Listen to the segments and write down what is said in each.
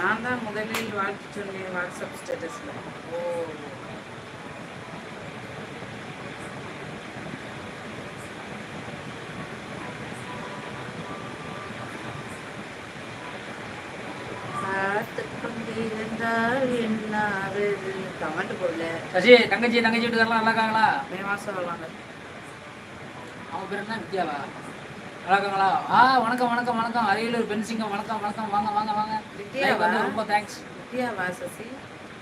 நான் தான் முதலில் வாழ்த்து சொன்னேன் வாட்ஸ்அப் ஸ்டேட்டஸ்ல. ஓ. சசி தங்கச்சி தங்கச்சி வீட்டுக்காரலாம் நல்லா இருக்காங்களா மே மாசம் வருவாங்க. அவங்க பேர் என்ன? வித்யாவா? நல்லா இருக்காங்களா ஆ வணக்கம் வணக்கம் வணக்கம். அரியலூர் பென்சிங்கம் வணக்கம் வணக்கம். வாங்க வாங்க வாங்க. ரொம்ப தேங்க்ஸ் வாசசி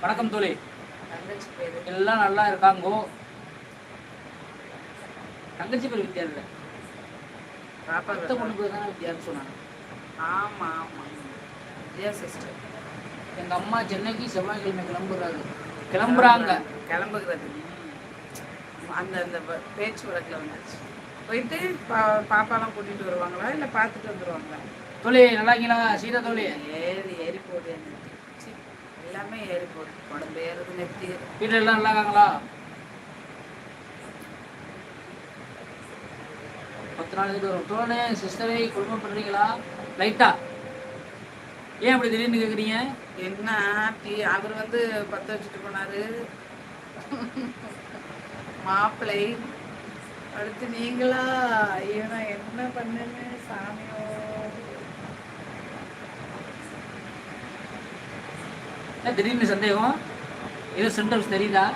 வணக்கம் தோழி. எல்லாம் நல்லா இருக்காங்கோ? தங்கச்சி பேர் வித்யா இல்லை? அத்தை. பொண்ணு பேர். தானே வித்யான்னு சொன்னாங்க. ஆமா ஆமா. வித்யா சிஸ்டர் எங்க அம்மா சென்னைக்கு செவ்வாய்க்கிழமை கிளம்புறாங்க. கிளம்புறாங்க. கிளம்புகிறது. அந்த அந்த பேச்சு வழக்கில் வந்துருச்சு போயிட்டு பா பாப்பாலாம் கூட்டிட்டு வருவாங்களா? இல்லை பார்த்துட்டு வந்துருவாங்களா? தோழி நல்லா இருக்கீங்களா? சீதா தோழி. ஏறி ஏறி சி, எல்லாமே ஏறி போகுது. உடம்பு ஏறுது நெத்தி. வீட்டில் எல்லாம் நல்லா இருக்காங்களா? பத்து நாளைக்கு வரும். தோழனே சிஸ்டரை குடும்பம் பண்ணுறீங்களா லைட்டா ஏன் அப்படி திடீர்னு கேட்குறீங்க என்ன டீ அவர் வந்து பற்ற வச்சுட்டு போனாரு. மாப்பிள்ளை. அடுத்து நீங்களா? நான் என்ன பண்ணுன்னு சாமியோ. திடீர்னு சந்தேகம்? ஏதோ சிம்டம்ஸ் தெரியுதா?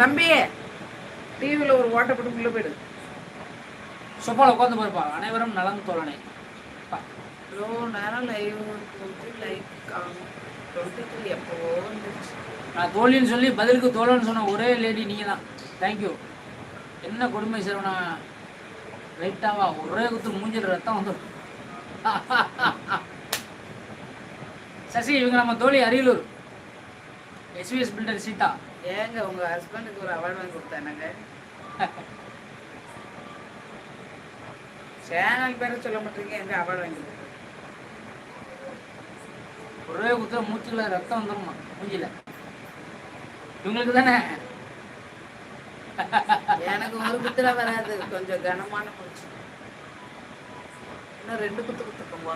தம்பி டிவியில் ஒரு ஓட்ட போட்டு உள்ள போயிடு. சொப்பால உட்காந்து போயிருப்பா அனைவரும் நலம் தோழனே. பா. இவ்வளோ நேரம் லைவ் போட்டு லைக் டுவெண்ட்டி த்ரீ எப்போ வந்துருச்சு. நான் தோழின்னு சொல்லி பதிலுக்கு தோழன்னு சொன்ன ஒரே லேடி நீங்கள் தான் தேங்க்யூ என்ன கொடுமை சேரவனா ரைட்டாவா ஒரே குத்து மூஞ்சில் ரத்தம் வந்துடும் சசி இவங்க நம்ம தோழி அரியலூர். SVS filter Sita. ஏங்க உங்க ஹஸ்பண்டுக்கு ஒரு அவார்டு வாங்கி கொடுத்தானுங்க. சேனல் பேரை சொல்ல மாட்டீங்க எங்க அவார்டு வாங்கி கொடுத்தாங்க ஒரே குத்துல மூச்சுல ரத்தம் வந்துடுமா மூஞ்சில இவங்களுக்கு தானே? எனக்கு ஒரு குத்துல வராது. கொஞ்சம் கனமான பூச்சி இன்னும் ரெண்டு குத்து குத்துக்கும்போ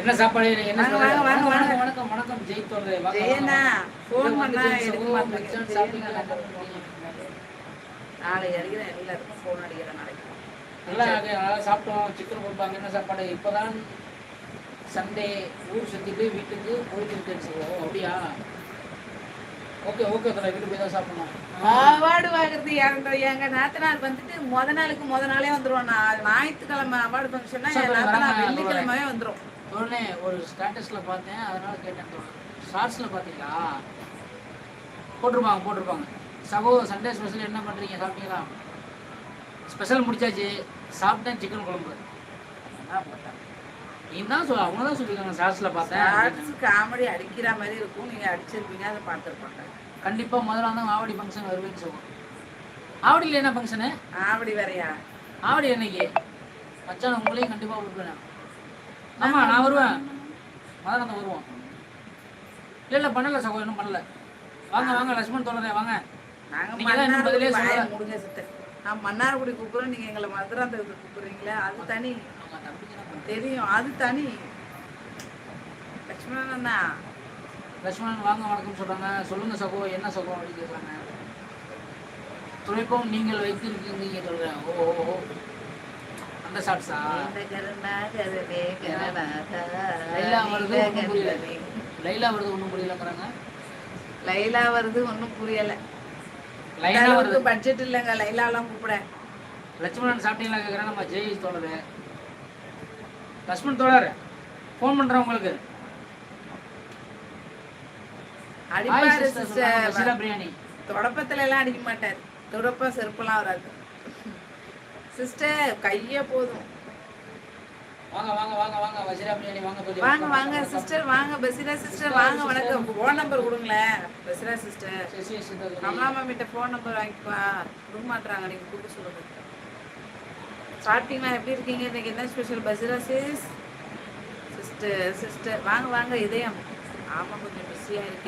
என்ன சாப்பாடு? என்ன வாங்க, சாப்பாடு? வாங்க, வாங்க, வணக்கம் வணக்கம் ஜெய் வாங்க. ஃபோன் பண்ணா எடுக்க? நாளைக்கு அடிக்கிறேன் எல்லாருக்கும் ஃபோன் அடிக்கிறேன் நாளைக்கு. நல்லா நல்லா சாப்பிட்டோம். சிக்கன் கொடுப்பாங்க என்ன சாப்பாடு? இப்போதான் சண்டே ஊர் சுத்திட்டு வீட்டுக்கு போயிட்டு இருக்கேன்னு சொல்லுவோம் அப்படியா? ஓகே ஓகே தலை. வீட்டுக்கு போய் தான் சாப்பிடணும். அவார்டு வாங்குறது எங்க எங்க நாத்தனார் வந்துட்டு முத நாளுக்கு முத நாளே வந்துருவோம் நான் ஞாயிற்றுக்கிழமை அவார்டு ஃபங்க்ஷன்னா நாத்தனார் வெள்ளிக்கிழமையே வந்துரும். உடனே ஒரு ஸ்டேட்டஸ்ல பார்த்தேன். அதனால கேட்டேன் ஷார்ட்ஸ்ல பார்த்தீங்களா? போட்டிருப்பாங்க போட்டிருப்பாங்க. சகோ சண்டே ஸ்பெஷல் என்ன பண்றீங்க? சாப்பிட்டீங்களா? ஸ்பெஷல் முடிச்சாச்சு சாப்பிட்டேன் சிக்கன் குழம்பு. என்ன போட்டேன்? நீ தான் சொல்ல அவங்க தான் சொல்லியிருக்காங்க ஷார்ட்ஸ்ல பார்த்தேன். காமெடி அடிக்கிற மாதிரி இருக்கும். நீங்க அடிச்சிருப்பீங்க அதை பார்த்துருப்பாங்க. கண்டிப்பா முதல்ல வந்து ஆவடி ஃபங்க்ஷன் வருவேன்னு சொல்லுவோம். ஆவடியில் என்ன ஃபங்க்ஷனு ஆவடி வரையா ஆவடி என்னைக்கு? மச்சான் உங்களையும் கண்டிப்பா கூப்பிடுவேன் ஆமா நான் வருவேன். மதுரை வருவோம். இல்ல இல்ல பண்ணல சகோ இன்னும் பண்ணல. வாங்க வாங்க லட்சுமண் தோழரே வாங்க. நாங்க நீங்க தான் இன்னும் பதிலே நான் மன்னார்குடி கூப்பிடுறோம் நீங்க எங்களை மதுராந்தகத்துக்கு கூப்பிடுறீங்களே அது தனி. தெரியும் அது தனி. லட்சுமணன் அண்ணா. லட்சுமணன் வாங்க வணக்கம் சொல்றாங்க. சொல்லுங்க சகோ என்ன சகோ அப்படின்னு கேட்குறாங்க துணைப்பம் நீங்கள் வைத்திருக்கீங்க சொல்றேன் ஓ ஓ, ஓ. அந்த ஷார்ட்ஸா லைலா வருது ஒன்றும் புரியல. லைலா வருது ஒன்றும் புரியலங்கிறாங்க. லைலா வருது ஒன்றும் புரியல. வருது. பட்ஜெட் இல்லைங்க லைலாலாம் கூப்பிட. லட்சுமணன் சாப்பிட்டீங்களா கேட்குறேன் நம்ம ஜெய் தோழர். லட்சுமணன் தோழர் ஃபோன் பண்ணுறேன் உங்களுக்கு. அடிப்பாரு சிஸ்டர் பிரியாணி. தொடப்பத்துல எல்லாம் அடிக்க மாட்டார். தொடப்பம் செருப்பெல்லாம் வராது. சிஸ்டர் கையே போதும். வாங்க வாங்க வாங்க வாங்க வசிரா பிரியாணி வாங்க வாங்க வாங்க சிஸ்டர் வாங்க. பசிரா சிஸ்டர் வாங்க வணக்கம். ஃபோன் நம்பர் கொடுங்களேன் பசிரா சிஸ்டர். கமலா மாமிட்ட ஃபோன் நம்பர் வாங்கிப்பா. கொடுக்க மாட்டாங்க நீங்க கொடுக்க சொல்லுங்க. சாப்பிட்டீங்களா எப்படி இருக்கீங்க? இன்னைக்கு என்ன special Basira sis sister sister வாங்க வாங்க இதயம். ஆமா கொஞ்சம் பிஸியா இருக்கு.